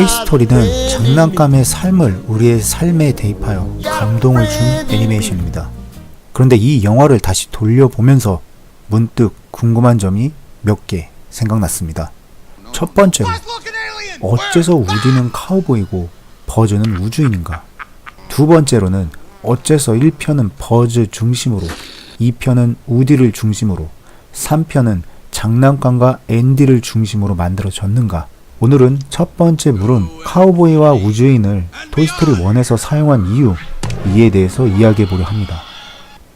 토이스토리는 장난감의 삶을 우리의 삶에 대입하여 감동을 준 애니메이션입니다. 그런데 이 영화를 다시 돌려보면서 문득 궁금한 점이 몇 개 생각났습니다. 첫 번째로 어째서 우디는 카우보이고 버즈는 우주인인가? 두 번째로는 어째서 1편은 버즈 중심으로 2편은 우디를 중심으로 3편은 장난감과 앤디를 중심으로 만들어졌는가? 오늘은 첫 번째 물은 카우보이와 우주인을 토이스토리 1에서 사용한 이유, 이에 대해서 이야기해 보려 합니다.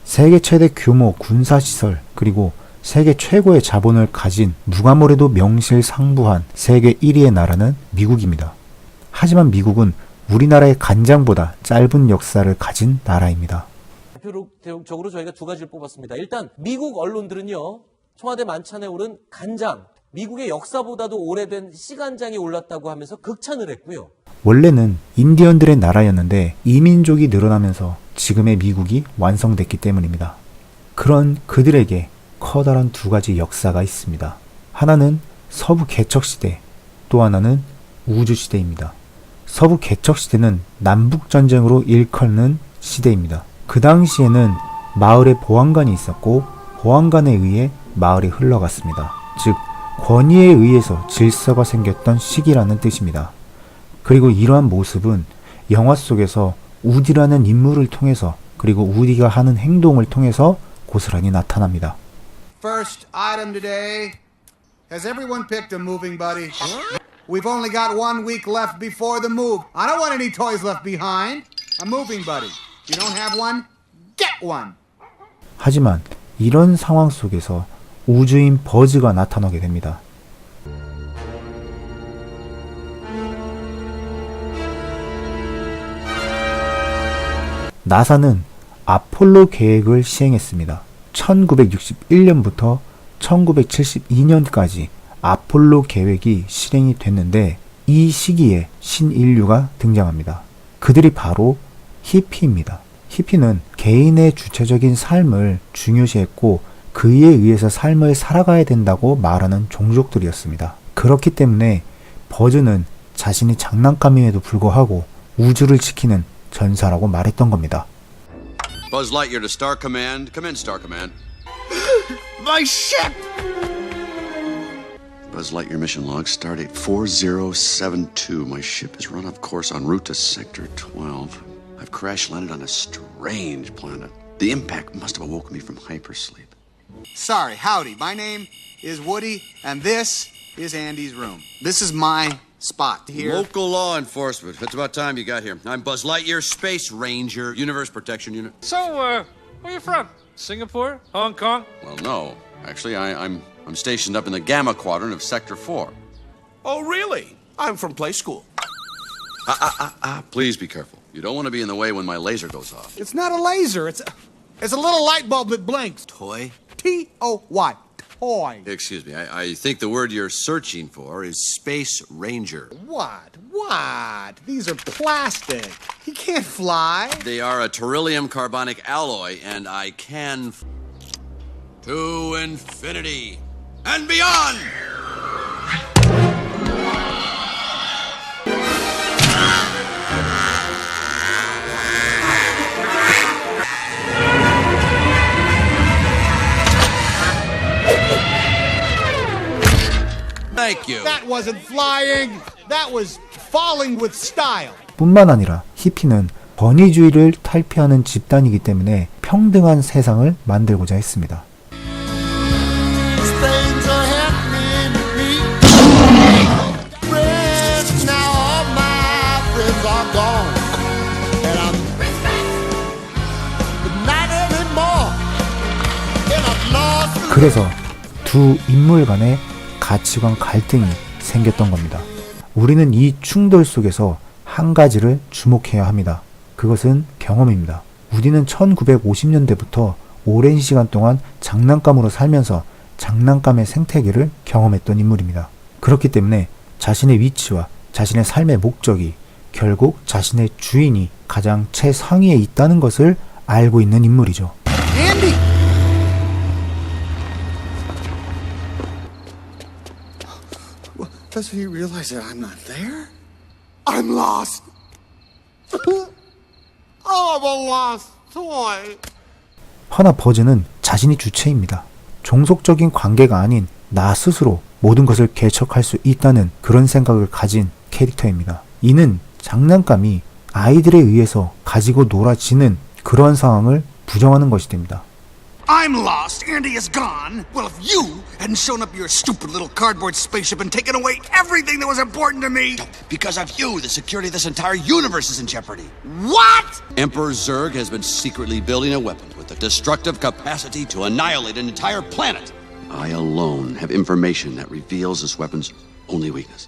세계 최대 규모 군사시설, 그리고 세계 최고의 자본을 가진 누가 뭐래도 명실상부한 세계 1위의 나라는 미국입니다. 하지만 미국은 우리나라의 간장보다 짧은 역사를 가진 나라입니다. 대표적으로 저희가 두 가지를 뽑았습니다. 일단 미국 언론들은요. 청와대 만찬에 오른 간장, 미국의 역사보다도 오래된 시간장이 올랐다고 하면서 극찬을 했고요. 원래는 인디언들의 나라였는데 이민족이 늘어나면서 지금의 미국이 완성됐기 때문입니다. 그런 그들에게 커다란 두 가지 역사가 있습니다. 하나는 서부 개척 시대, 또 하나는 우주 시대입니다. 서부 개척 시대는 남북 전쟁으로 일컬는 시대입니다. 그 당시에는 마을에 보안관이 있었고 보안관에 의해 마을이 흘러갔습니다. 즉 권위에 의해서 질서가 생겼던 시기라는 뜻입니다. 그리고 이러한 모습은 영화 속에서 우디라는 인물을 통해서 그리고 우디가 하는 행동을 통해서 고스란히 나타납니다. First item today. Has everyone picked a moving buddy? We've only got one week left before the move. I don't want any toys left behind. A moving buddy. If you don't have one, get one. 하지만 이런 상황 속에서 우주인 버즈가 나타나게 됩니다. 나사는 아폴로 계획을 시행했습니다. 1961년부터 1972년까지 아폴로 계획이 실행이 됐는데 이 시기에 신인류가 등장합니다. 그들이 바로 히피입니다. 히피는 개인의 주체적인 삶을 중요시했고 그에 의해서 삶을 살아가야 된다고 말하는 종족들이었습니다. 그렇기 때문에 버즈는 자신이 장난감임에도 불구하고 우주를 지키는 전사라고 말했던 겁니다. Buzz Lightyear to Star Command. Come in, Star Command. My ship! Buzz Lightyear mission log, stardate 4072. My ship is run off course en route to Sector 12. I've crash landed on a strange planet. The impact must have awoken me from hypersleep. Sorry, howdy. My name is Woody, and this is Andy's room. This is my spot here. Local law enforcement. It's about time you got here. I'm Buzz Lightyear, Space Ranger, Universe Protection Unit. So, uh, where you from? Singapore? Hong Kong? Well, no. Actually, I, I'm I'm stationed up in the Gamma Quadrant of Sector 4. Oh, really? I'm from play school. Ah, ah! please be careful. You don't want to be in the way when my laser goes off. It's not a laser. It's a, it's a little light bulb that blinks. Toy? T O Y. Toy. Excuse me. I, I think the word you're searching for is Space Ranger. What? What? These are plastic. He can't fly. They are a beryllium carbonic alloy, and I can. F- to infinity and beyond! Thank you. That wasn't flying. That was falling with style. 뿐만 아니라 히피는 권위주의를 탈피하는 집단이기 때문에 평등한 세상을 만들고자 했습니다. things are happening to me. Friends, now all my friends are gone. And I'm but not anymore. And I've lost 그래서 두 인물 간의 가치관 갈등이 생겼던 겁니다. 우리는 이 충돌 속에서 한 가지를 주목해야 합니다. 그것은 경험입니다. 우디는 1950년대부터 오랜 시간 동안 장난감으로 살면서 장난감의 생태계를 경험했던 인물입니다. 그렇기 때문에 자신의 위치와 자신의 삶의 목적이 결국 자신의 주인이 가장 최상위에 있다는 것을 알고 있는 인물이죠. Does he realize that I'm not there? I'm lost. oh, I'm a lost toy. 허나 버즈는 자신이 주체입니다. 종속적인 관계가 아닌 나 스스로 모든 것을 개척할 수 있다는 그런 생각을 가진 캐릭터입니다. 이는 장난감이 아이들에 의해서 가지고 놀아지는 그러한 상황을 부정하는 것이 됩니다. I'm lost. Andy is gone. Well, if you hadn't shown up your stupid little cardboard spaceship and taken away everything that was important to me. Because of you, the security of this entire universe is in jeopardy. What? Emperor Zurg has been secretly building a weapon with the destructive capacity to annihilate an entire planet. I alone have information that reveals this weapon's only weakness.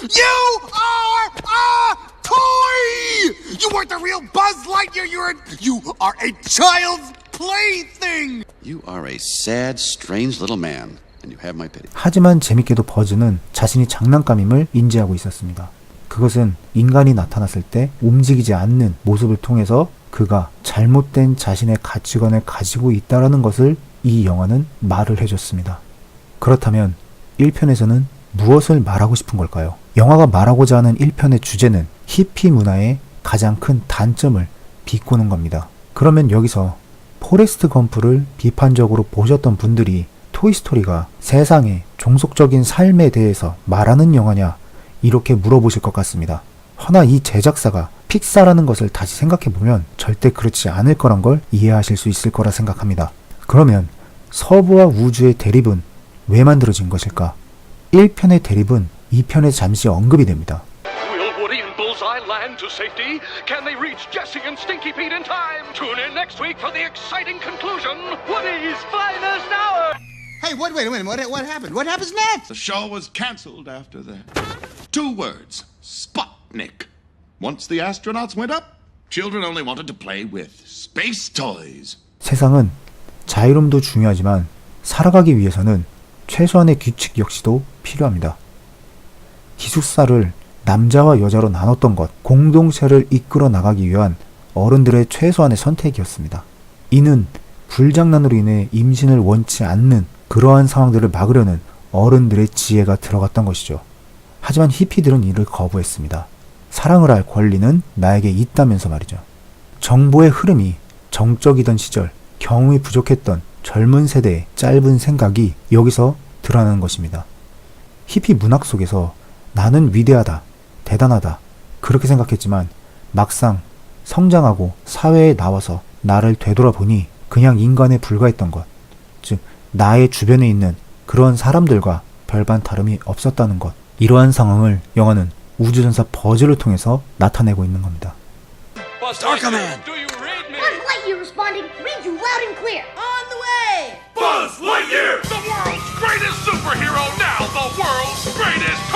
You are a toy! You weren't the real Buzz Lightyear. You're a, you are a child's plaything. You are a sad, strange little man, and you have my pity. 하지만 재밌게도 버즈는 자신이 장난감임을 인지하고 있었습니다. 그것은 인간이 나타났을 때 움직이지 않는 모습을 통해서 그가 잘못된 자신의 가치관을 가지고 있다라는 것을 이 영화는 말을 해줬습니다. 그렇다면 1편에서는 무엇을 말하고 싶은 걸까요? 영화가 말하고자 하는 1편의 주제는 히피 문화의 가장 큰 단점을 비꼬는 겁니다. 그러면 여기서 포레스트 검프를 비판적으로 보셨던 분들이 토이스토리가 세상의 종속적인 삶에 대해서 말하는 영화냐 이렇게 물어보실 것 같습니다. 허나 이 제작사가 픽사라는 것을 다시 생각해보면 절대 그렇지 않을 거란 걸 이해하실 수 있을 거라 생각합니다. 그러면 서부와 우주의 대립은 왜 만들어진 것일까? 1편의 대립은 2편에 잠시 언급이 됩니다. Land to safety? Can they reach Jesse and Stinky Pete in time? Tune in next week for the exciting conclusion Woody's finest hour! Hey, wait, wait a minute. What, what happened? What happens next? The show was canceled after that. Two words Sputnik. Once the astronauts went up, children only wanted to play with space toys. 세상은 자유로움도 중요하지만 살아가기 위해서는 최소한의 규칙 역시도 필요합니다. 기숙사를 남자와 여자로 나눴던 것, 공동체를 이끌어 나가기 위한 어른들의 최소한의 선택이었습니다. 이는 불장난으로 인해 임신을 원치 않는 그러한 상황들을 막으려는 어른들의 지혜가 들어갔던 것이죠. 하지만 히피들은 이를 거부했습니다. 사랑을 할 권리는 나에게 있다면서 말이죠. 정보의 흐름이 정적이던 시절 경험이 부족했던 젊은 세대의 짧은 생각이 여기서 드러나는 것입니다. 히피 문학 속에서 나는 위대하다, 대단하다, 그렇게 생각했지만 막상 성장하고 사회에 나와서 나를 되돌아보니 그냥 인간에 불과했던 것, 즉, 나의 주변에 있는 그런 사람들과 별반 다름이 없었다는 것, 이러한 상황을 영화는 우주전사 버즈를 통해서 나타내고 있는 겁니다. Buzz Darkaman! Do you read me? Buzz Lightyear responding. Read you loud and clear. On the way. Buzz Lightyear! The world's greatest superhero, now the world's greatest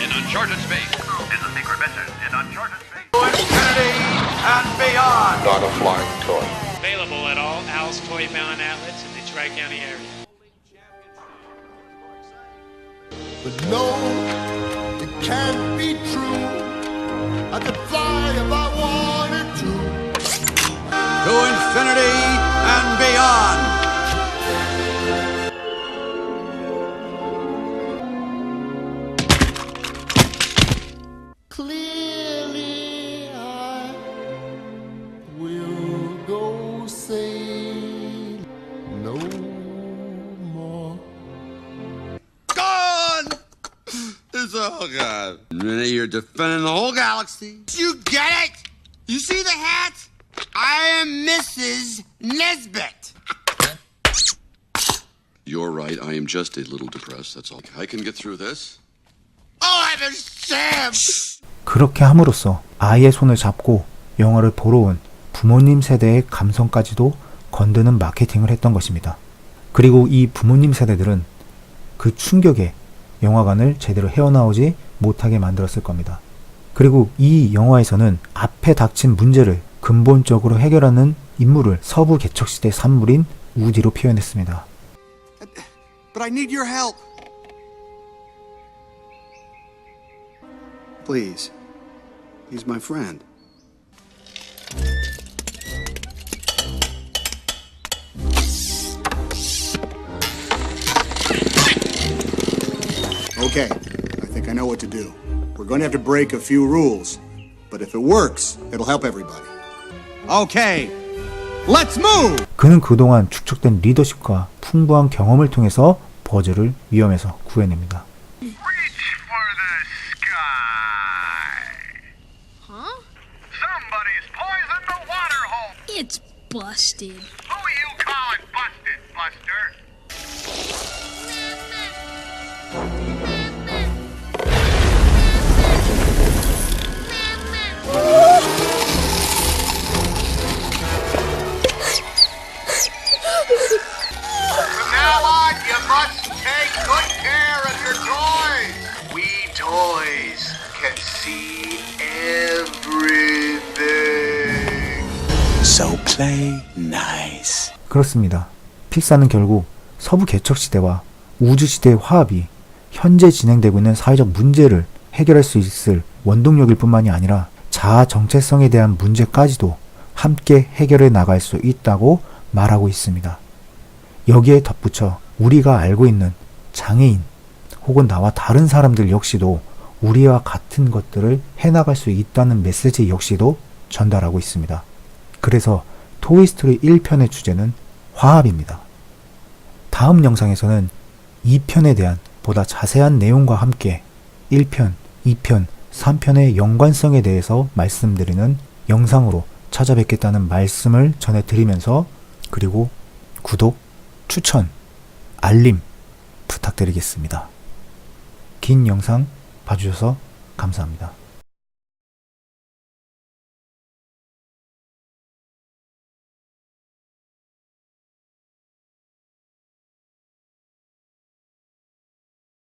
in uncharted space. Is a secret mission in uncharted space. To infinity and beyond. Not a flying toy. Available at all Al's Toy Bound outlets in the Tri-County area. But no, it can't be true. I could fly if I wanted to. To infinity and beyond! It's all gone. You're defending the whole galaxy. You get it? You see the hat? I am Mrs. Nesbit. You're right. I am just a little depressed. That's all. I can get through this. Oh, I'm a Sam. 그렇게 함으로써 아이의 손을 잡고 영화를 보러 온 부모님 세대의 감성까지도 건드는 마케팅을 했던 것입니다. 그리고 이 부모님 세대들은 그 충격에 영화관을 제대로 헤어나오지 못하게 만들었을 겁니다. 그리고 이 영화에서는 앞에 닥친 문제를 근본적으로 해결하는 인물을 서부 개척시대 산물인 우디로 표현했습니다. But I need your help. Please. He's my friend. Know what to do. We're going to have to break a few rules, but if it works, it'll help everybody. Okay, let's move! 그는 그동안 축적된 리더십과 풍부한 경험을 통해서 버즈를 위험에서 구해냅니다. Reach for the sky. Huh? Somebody's poisoned the water hole. It's busted. Who you calling busted, Buster? So play nice. 그렇습니다. 픽사는 결국 서부 개척 시대와 우주 시대의 화합이 현재 진행되고 있는 사회적 문제를 해결할 수 있을 원동력일 뿐만이 아니라 자아 정체성에 대한 문제까지도 함께 해결해 나갈 수 있다고 말하고 있습니다. 여기에 덧붙여 우리가 알고 있는 장애인 혹은 나와 다른 사람들 역시도 우리와 같은 것들을 해나갈 수 있다는 메시지 역시도 전달하고 있습니다. 그래서 토이스토리 1편의 주제는 화합입니다. 다음 영상에서는 2편에 대한 보다 자세한 내용과 함께 1편, 2편, 3편의 연관성에 대해서 말씀드리는 영상으로 찾아뵙겠다는 말씀을 전해드리면서 그리고 구독, 추천, 알림 부탁드리겠습니다. 긴 영상 봐주셔서 감사합니다.